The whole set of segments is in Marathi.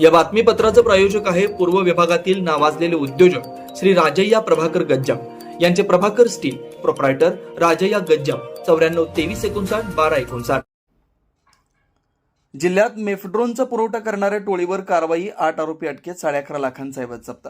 या बातमीपत्राचं प्रायोजक आहे पूर्व विभागातील नावाजलेले उद्योजक श्री राजय्या प्रभाकर गज्जाम. यांचे प्रभाकर स्टील प्रोप्रायटर राजय्या गज्जाम. चौऱ्याण्णव तेवीस एकोणसाठ बारा एकोणसाठ. जिल्ह्यात मेफड्रोनचा पुरवठा करणाऱ्या टोळीवर कारवाई आठ आरोपी अटकेत साडे अकरा लाखांचा ऐवज जप्त.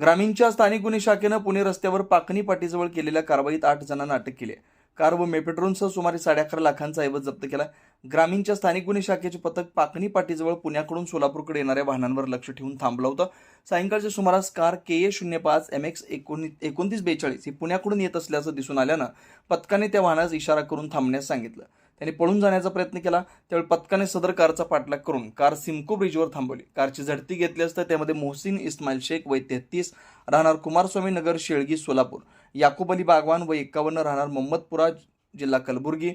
ग्रामीणच्या स्थानिक गुन्हे शाखेनं पुणे रस्त्यावर पाकणी पाटीजवळ केलेल्या कारवाईत आठ जणांना अटक केली आहे. कार व मेपेट्रोनसह सुमारे साडे अकरा लाखांचा ऐवज जप्त केला. ग्रामीणच्या स्थानिक गुन्हे शाखेचे पथक पाकणी पाटीजवळ पुण्याकडून सोलापूरकडे येणाऱ्या वाहनांवर लक्ष ठेवून थांबलं होतं. सायंकाळच्या सुमारास कार के ए शून्य पाच एम एक्स एकोणतीस बेचाळीस ही पुण्याकडून येत असल्याचं दिसून आल्यानं पथकाने त्या वाहनास इशारा करून थांबण्यास सांगितलं. त्यांनी पळून जाण्याचा प्रयत्न केला. त्यावेळी पथकाने सदर कारचा पाठलाग करून कार सिमको ब्रिजवर थांबवली. कारची झडती घेतली असता त्यामध्ये मोहसिन इस्माईल शेख वय तेहतीस राहणार कुमारस्वामी नगर शेळगी सोलापूर. याकूब अली बागवान व एक्कावन्न राहणार मोहम्मदपुरा जिल्हा कलबुर्गी.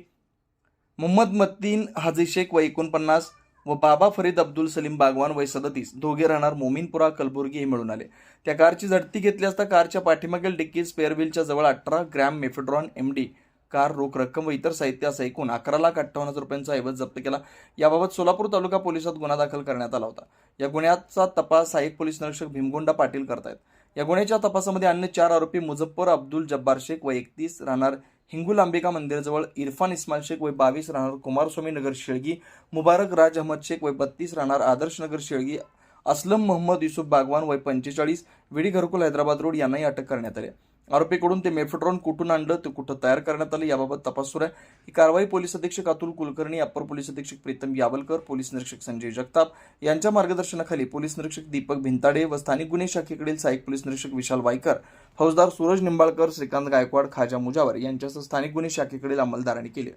मोहम्मद मत्तीन हाजी शेख व एकोणपन्नास व बाबा फरीद अब्दुल सलीम बागवान वय सदतीस. दोघे राहणार मोमीनपुरा कलबुर्गी हे मिळून आले. त्या कारची झडती घेतली असता कारच्या पाठीमागील डिक्की स्पेअरविलच्या जवळ अठरा gram mephedrone M D car रोख रक्कम व इतर साहित्य असं एकूण अकरा लाख अठ्ठावन्न हजार रुपयांचा ऐवज जप्त केला. याबाबत सोलापूर तालुका पोलिसात गुन्हा दाखल करण्यात आला होता. या गुन्ह्याचा तपास सहाय्यक पोलीस निरीक्षक भीमगोंडा पाटील करतायत. या गुन्ह्याच्या तपासामध्ये अन्य चार आरोपी मुझफ्फर अब्दुल जब्बार शेख व एकतीस राहणार हिंगुल अंबिका मंदिरजवळ इरफान इस्माल शेख वय बावीस राहणार कुमारस्वामी नगर शेळगी मुबारक राज अहमद शेख वय बत्तीस राहणार आदर्श नगर शेळगी असलम मोहम्मद युसुफ बागवान वय पंचेचाळीस विडी घरकुल हैदराबाद रोड यांनाही अटक करण्यात आली आरोपीकडून ते मेफेट्रॉन कुठून आणलं ते कुठं तयार करण्यात आलं याबाबत तपास सुरू आहे. ही कारवाई पोलीस अधीक्षक अतुल कुलकर्णी अप्पर पोलीस अधीक्षक प्रीतम यावलकर पोलीस निरीक्षक संजय जगताप यांच्या मार्गदर्शनाखाली पोलीस निरीक्षक दीपक भिंताडे व स्थानिक गुन्हे शाखेकडील सहाय्यक पोलीस निरीक्षक विशाल वायकर फौजदार सूरज निंबाळकर श्रीकांत गायकवाड खाजा मुजावर यांच्यासह स्थानिक गुन्हे शाखेकडील अंमलदारांनी केले.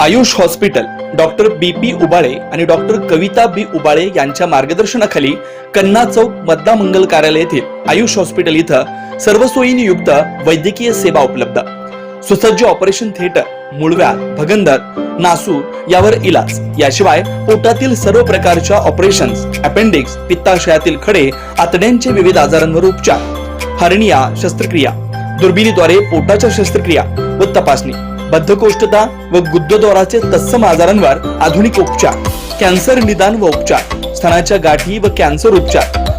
Ayush hospital doctor B P Ubale आणि डॉक्टर कविता बी उबाळे यांच्या मार्गदर्शनाखाली कन्ना चौक मद्दा मंगल कार्यालय येथील आयुष हॉस्पिटल इथं सर्व सोयींनी युक्त वैद्यकीय सेवा उपलब्ध. सुसज्ज ऑपरेशन थिएटर मुळव्याध भगंदर नासू यावर इलाज. याशिवाय पोटातील सर्व प्रकारच्या ऑपरेशन्स अपेंडिक्स पित्ताशयातील खडे आतड्यांचे विविध आजारांवर उपचार. हर्निया शस्त्रक्रिया. दुर्बिणीद्वारे पोटाच्या शस्त्रक्रिया व तपासणी. बद्धकोष्ठता व गुद्धद्वाराचे तत्सम आजारांवर आधुनिक उपचार. कॅन्सर निदान व उपचार. स्तनाच्या गाठी व कॅन्सर उपचार.